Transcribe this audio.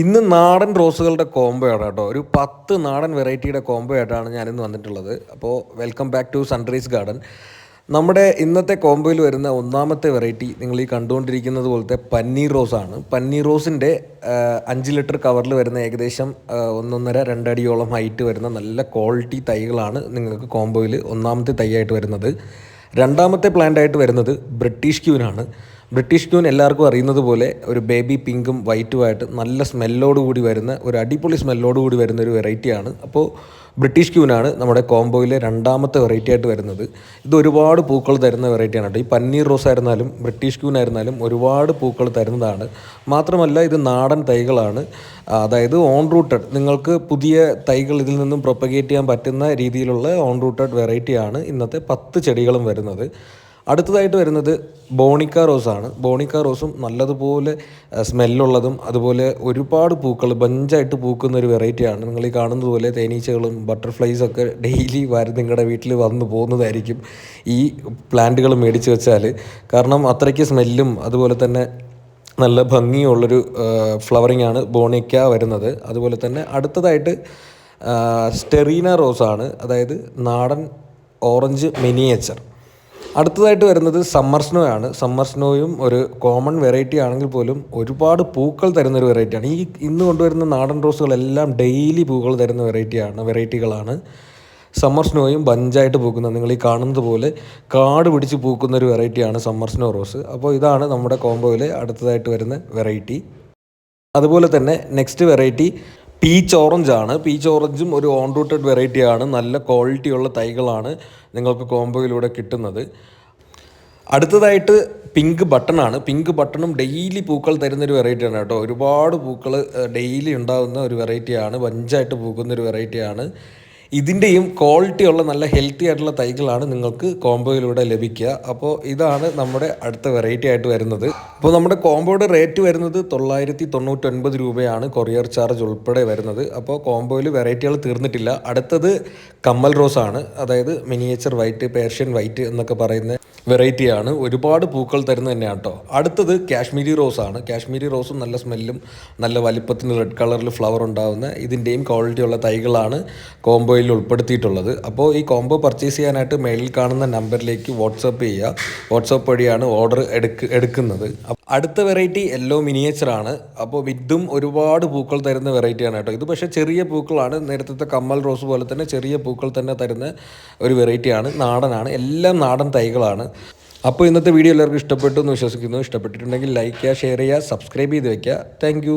ഇന്ന് നാടൻ റോസുകളുടെ കോംബോ കേട്ടോ. ഒരു പത്ത് നാടൻ വെറൈറ്റിയുടെ കോംബോ ആയിട്ടാണ് ഞാനിന്ന് വന്നിട്ടുള്ളത്. അപ്പോൾ welcome back to sunrise garden നമ്മുടെ ഇന്നത്തെ കോംബോയിൽ വരുന്ന ഒന്നാമത്തെ വെറൈറ്റി നിങ്ങൾ ഈ കണ്ടുകൊണ്ടിരിക്കുന്നത് പോലത്തെ പന്നീർ റോസാണ് പന്നീർ റോസിന്റെ അഞ്ച് ലിറ്റർ കവറിൽ വരുന്ന ഏകദേശം ഒന്നൊന്നര രണ്ടടിയോളം ഹൈറ്റ് വരുന്ന നല്ല ക്വാളിറ്റി തൈകളാണ് നിങ്ങൾക്ക് കോംബോയിൽ ഒന്നാമത്തെ തൈയായിട്ട് വരുന്നത്. രണ്ടാമത്തെ പ്ലാന്റ് ആയിട്ട് വരുന്നത് ബ്രിട്ടീഷ് ക്യൂനാണ്. ബ്രിട്ടീഷ് ക്യൂൻ എല്ലാവർക്കും അറിയുന്നത് പോലെ ഒരു ബേബി പിങ്കും വൈറ്റുമായിട്ട് നല്ല സ്മെല്ലോട് കൂടി വരുന്ന ഒരു അടിപൊളി സ്മെല്ലോട് കൂടി വരുന്ന ഒരു വെറൈറ്റിയാണ് അപ്പോൾ ബ്രിട്ടീഷ് ക്യൂനാണ് നമ്മുടെ കോംബോയിലെ രണ്ടാമത്തെ വെറൈറ്റി ആയിട്ട് വരുന്നത്. ഇത് ഒരുപാട് പൂക്കൾ തരുന്ന വെറൈറ്റിയാണ് കേട്ടോ. ഈ പന്നീർ റോസ് ആയിരുന്നാലും ബ്രിട്ടീഷ് ക്യൂൻ ആയിരുന്നാലും ഒരുപാട് പൂക്കൾ തരുന്നതാണ്. മാത്രമല്ല ഇത് നാടൻ തൈകളാണ്. അതായത് ഓൺ റൂട്ടഡ് നിങ്ങൾക്ക് പുതിയ തൈകൾ ഇതിൽ നിന്നും പ്രൊപ്പഗേറ്റ് ചെയ്യാൻ പറ്റുന്ന രീതിയിലുള്ള ഓൺ റൂട്ടഡ് വെറൈറ്റിയാണ് ഇന്നത്തെ പത്ത് ചെടികളും വരുന്നത്. അടുത്തതായിട്ട് വരുന്നത് ബോണിക്ക റോസാണ്. ബോണിക്ക റോസും നല്ലതുപോലെ സ്മെല്ലുള്ളതും അതുപോലെ ഒരുപാട് പൂക്കൾ ബഞ്ചായിട്ട് പൂക്കുന്ന ഒരു വെറൈറ്റിയാണ്. നിങ്ങൾ ഈ കാണുന്നത് പോലെ തേനീച്ചകളും ബട്ടർഫ്ലൈസ് ഒക്കെ ഡെയിലി വരും നിങ്ങളുടെ വീട്ടിൽ വന്ന് പോകുന്നതായിരിക്കും ഈ പ്ലാന്റുകൾ മേടിച്ച് വെച്ചാൽ കാരണം അത്രയ്ക്ക് സ്മെല്ലും അതുപോലെ തന്നെ നല്ല ഭംഗിയുള്ളൊരു ഫ്ലവറിംഗ് ആണ് ബോണിക്ക വരുന്നത്. അതുപോലെ തന്നെ അടുത്തതായിട്ട് സ്റ്റെറീന റോസാണ്. അതായത് നാടൻ ഓറഞ്ച് മിനിയേച്ചർ. അടുത്തതായിട്ട് വരുന്നത് സമ്മർ സ്നോ ആണ്. സമ്മർ സ്നോയും ഒരു കോമൺ വെറൈറ്റി ആണെങ്കിൽ പോലും ഒരുപാട് പൂക്കൾ തരുന്ന ഒരു വെറൈറ്റിയാണ് ഈ ഇന്ന് കൊണ്ടുവരുന്ന നാടൻ റോസുകളെല്ലാം ഡെയിലി പൂക്കൾ തരുന്ന വെറൈറ്റിയാണ് വെറൈറ്റികളാണ്. സമ്മർ സ്നോയും ബഞ്ചായിട്ട് പൂക്കുന്നത് നിങ്ങൾ ഈ കാണുന്നത് പോലെ കാട് പിടിച്ച് പൂക്കുന്ന ഒരു വെറൈറ്റിയാണ് സമ്മർ സ്നോ റോസ്. അപ്പോൾ ഇതാണ് നമ്മുടെ കോംബോയിലെ അടുത്തതായിട്ട് വരുന്ന വെറൈറ്റി. അതുപോലെ തന്നെ നെക്സ്റ്റ് വെറൈറ്റി പീച്ച് ഓറഞ്ച് ആണ്. പീച്ച് ഓറഞ്ചും ഒരു ഓൺ റൂട്ടഡ് വെറൈറ്റി ആണ്. നല്ല ക്വാളിറ്റിയുള്ള തൈകളാണ് നിങ്ങൾക്ക് കോംബോയിലൂടെ കിട്ടുന്നത്. അടുത്തതായിട്ട് പിങ്ക് ബട്ടണാണ് പിങ്ക് ബട്ടണും ഡെയിലി പൂക്കൾ തരുന്നൊരു വെറൈറ്റിയാണ് കേട്ടോ. ഒരുപാട് പൂക്കൾ ഡെയിലി ഉണ്ടാകുന്ന ഒരു വെറൈറ്റിയാണ് വഞ്ചായിട്ട് പൂക്കുന്ന ഒരു വെറൈറ്റിയാണ് ഇതിന്റെയും ക്വാളിറ്റി ഉള്ള നല്ല ഹെൽത്തി ആയിട്ടുള്ള തൈകളാണ് നിങ്ങൾക്ക് കോംബോയിലൂടെ ലഭിക്കുക. അപ്പോൾ ഇതാണ് നമ്മുടെ അടുത്ത വെറൈറ്റി ആയിട്ട് വരുന്നത്. അപ്പോൾ നമ്മുടെ കോംബോയുടെ റേറ്റ് വരുന്നത് തൊള്ളായിരത്തി തൊണ്ണൂറ്റൊൻപത് രൂപയാണ് കൊറിയർ ചാർജ് ഉൾപ്പെടെ വരുന്നത്. അപ്പോൾ കോംബോയിൽ വെറൈറ്റികൾ തീർന്നിട്ടില്ല. അടുത്തത് കമ്മൽ റോസ് ആണ്. അതായത് മിനിയേച്ചർ വൈറ്റ് പേർഷ്യൻ വൈറ്റ് എന്നൊക്കെ പറയുന്ന വെറൈറ്റിയാണ് ഒരുപാട് പൂക്കൾ തരുന്നത് തന്നെയാണ് കേട്ടോ. അടുത്തത് കാശ്മീരി റോസ് ആണ്. കാശ്മീരി റോസും നല്ല സ്മെല്ലും നല്ല വലിപ്പത്തിന് റെഡ് കളറിൽ ഫ്ലവർ ഉണ്ടാകുന്ന ഇതിന്റെയും ക്വാളിറ്റിയുള്ള തൈകളാണ് തൈകളാണ് കോംബോയിൽ ഉൾപ്പെടുത്തിയിട്ടുള്ളത്. അപ്പോൾ ഈ കോംബോ പർച്ചേസ് ചെയ്യാനായിട്ട് മേളിൽ കാണുന്ന നമ്പറിലേക്ക് വാട്സപ്പ് ചെയ്യുക. വാട്സപ്പ് വഴിയാണ് ഓർഡർ എടുക്ക് എടുക്കുന്നത്. അടുത്ത വെറൈറ്റി യെല്ലോ മിനിയേച്ചർ ആണ്. അപ്പോൾ വിത്തും ഒരുപാട് പൂക്കൾ തരുന്ന വെറൈറ്റിയാണ് കേട്ടോ. ഇത് പക്ഷേ ചെറിയ പൂക്കളാണ്. നേരത്തെ കമ്മൽ റോസ് പോലെ തന്നെ ചെറിയ പൂക്കൾ തന്നെ തരുന്ന ഒരു വെറൈറ്റിയാണ് നാടനാണ്. എല്ലാം നാടൻ തൈകളാണ്. അപ്പോൾ ഇന്നത്തെ വീഡിയോ എല്ലാവർക്കും ഇഷ്ടപ്പെട്ടു എന്ന് വിശ്വസിക്കുന്നു. ഇഷ്ടപ്പെട്ടിട്ടുണ്ടെങ്കിൽ ലൈക്ക് ചെയ്യുക ഷെയർ ചെയ്യുക സബ്സ്ക്രൈബ് ചെയ്ത് വയ്ക്കുക താങ്ക്